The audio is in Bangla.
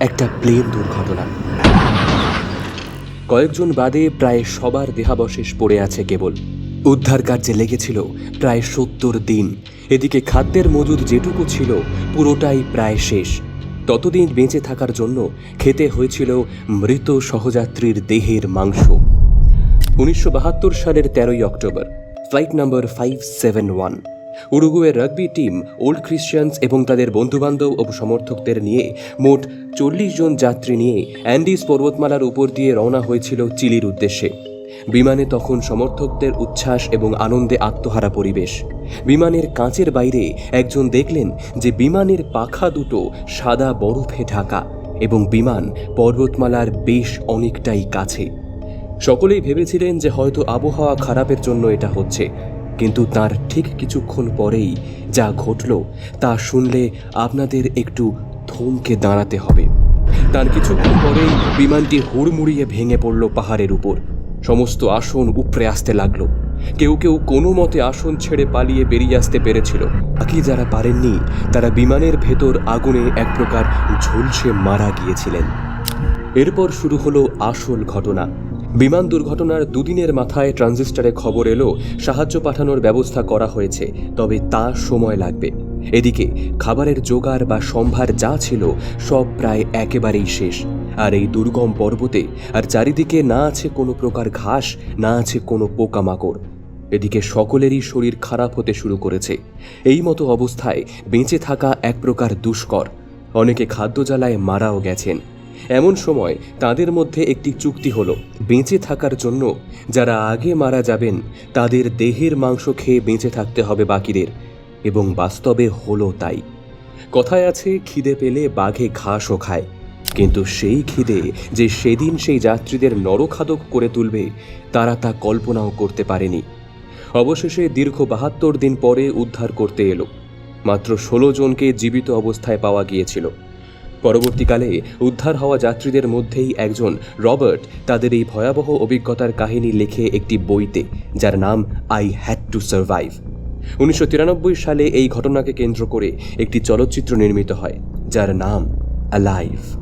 একটা প্লেন দুর্ঘটনা। কয়েকজন বাদে প্রায় সবার দেহাবশেষ পড়ে আছে কেবল। উদ্ধার কার্যে লেগেছিল প্রায় সত্তর দিন। এদিকে খাদ্যের মজুদ যেটুকু ছিল, পুরোটাই প্রায় শেষ। ততদিন বেঁচে থাকার জন্য খেতে হয়েছিল মৃত সহযাত্রীর দেহের মাংস। উনিশশো বাহাত্তর সালের তেরোই October, flight number five seven one উরুগুয়ের রাগবি টিম ওল্ড ক্রিশ্চিয়ানস এবং তাদের বন্ধুবান্ধব ও সমর্থকদের নিয়ে মোট চল্লিশ জন যাত্রী নিয়ে অ্যান্ডিস পর্বতমালার উপর দিয়ে রওনা হয়েছিল চিলির উদ্দেশ্যে। বিমানে তখন সমর্থকদের উচ্ছ্বাস এবং আনন্দে আত্মহারা পরিবেশ। বিমানের কাঁচের বাইরে একজন দেখলেন যে বিমানের পাখা দুটো সাদা বরফে ঢাকা এবং বিমান পর্বতমালার বেশ অনেকটাই কাছে। সকলেই ভেবেছিলেন যে হয়তো আবহাওয়া খারাপের জন্য এটা হচ্ছে। কিন্তু তার ঠিক কিছুক্ষণ পরেই যা ঘটল তা শুনলে আপনাদের একটু থমকে দাঁড়াতে হবে। তার কিছুক্ষণ পরেই বিমানটি হুড়মুড়িয়ে ভেঙে পড়ল পাহাড়ের উপর। সমস্ত আসন উপড়ে আসতে লাগল। কেউ কেউ কোনো মতে আসন ছেড়ে পালিয়ে বেরিয়ে আসতে পেরেছিল। বাকি যারা পারেননি, তারা বিমানের ভেতর আগুনে এক প্রকার ঝলসে মারা গিয়েছিলেন। এরপর শুরু হলো আসল ঘটনা। বিমান দুর্ঘটনার দুদিনের মাথায় ট্রানজিস্টারে খবর এলো, সাহায্য পাঠানোর ব্যবস্থা করা হয়েছে, তবে তা সময় লাগবে। এদিকে, খাবারের জোগাড় বা সম্ভার যা ছিল, সব প্রায় একেবারেই শেষ। আর এই দুর্গম পর্বতে আর চারিদিকে না আছে কোনো প্রকার ঘাস, না আছে কোনো পোকামাকড়। এদিকে সকলেরই শরীর খারাপ হতে শুরু করেছে। এই মতো অবস্থায় বেঁচে থাকা এক প্রকার দুষ্কর। অনেকে খাদ্য জ্বালায় মারাও গেছেন। এমন সময় তাদের মধ্যে একটি চুক্তি হলো। বেঁচে থাকার জন্য যারা আগে মারা যাবেন, তাদের দেহের মাংস খেয়ে বেঁচে থাকতে হবে বাকিদের, এবং বাস্তবে হলো তাই। কথায় আছে, খিদে পেলে বাঘে ঘাসও খায়। কিন্তু সেই খিদে যে সেদিন সেই যাত্রীদের নরখাদক করে তুলবে, তারা তা কল্পনাও করতে পারেনি। অবশেষে দীর্ঘ বাহাত্তর দিন পরে উদ্ধার করতে এলো। মাত্র ষোলো জনকে জীবিত অবস্থায় পাওয়া গিয়েছিল। পরবর্তীকালে উদ্ধার হওয়া যাত্রীদের মধ্যেই একজন রবার্ট তাদের এই ভয়াবহ অভিজ্ঞতার কাহিনী লেখে একটি বইতে, যার নাম আই হ্যাড টু সার্ভাইভ। উনিশশো তিরানব্বই সালে এই ঘটনাকে কেন্দ্র করে একটি চলচ্চিত্র নির্মিত হয়, যার নাম অ্যালাইভ।